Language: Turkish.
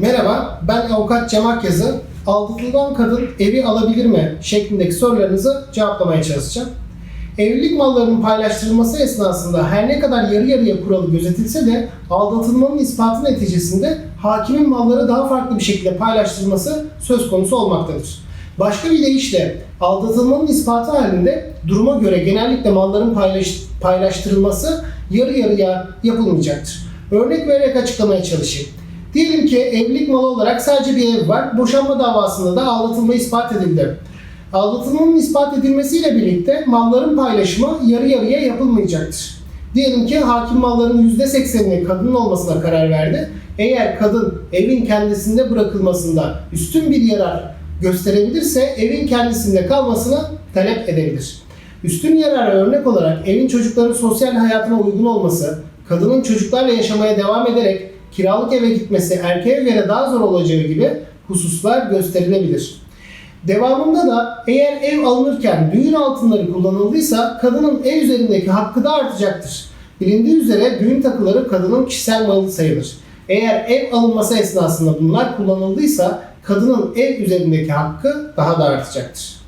Merhaba, ben avukat Cem Akyazı. Aldatılan kadın evi alabilir mi şeklindeki sorularınızı cevaplamaya çalışacağım. Evlilik mallarının paylaştırılması esnasında her ne kadar yarı yarıya kuralı gözetilse de aldatılmanın ispatı neticesinde hakimin malları daha farklı bir şekilde paylaştırılması söz konusu olmaktadır. Başka bir deyişle aldatılmanın ispatı halinde duruma göre genellikle malların paylaş, paylaştırılması yarı yarıya yapılmayacaktır. Örnek vererek açıklamaya çalışayım. Diyelim ki evlilik malı olarak sadece bir ev var. Boşanma davasında da aldatılma ispat edildi. Aldatılmanın ispat edilmesiyle birlikte malların paylaşımı yarı yarıya yapılmayacaktır. Diyelim ki hakim malların %80'inin kadının olmasına karar verdi. Eğer kadın evin kendisinde bırakılmasında üstün bir yarar gösterebilirse evin kendisinde kalmasını talep edebilir. Üstün yarara örnek olarak evin çocukların sosyal hayatına uygun olması, kadının çocuklarla yaşamaya devam ederek kiralık eve gitmesi erkeğe göre daha zor olacağı gibi hususlar gösterilebilir. Devamında da eğer ev alınırken düğün altınları kullanıldıysa kadının ev üzerindeki hakkı da artacaktır. Bilindiği üzere düğün takıları kadının kişisel malı sayılır. Eğer ev alınması esnasında bunlar kullanıldıysa kadının ev üzerindeki hakkı daha da artacaktır.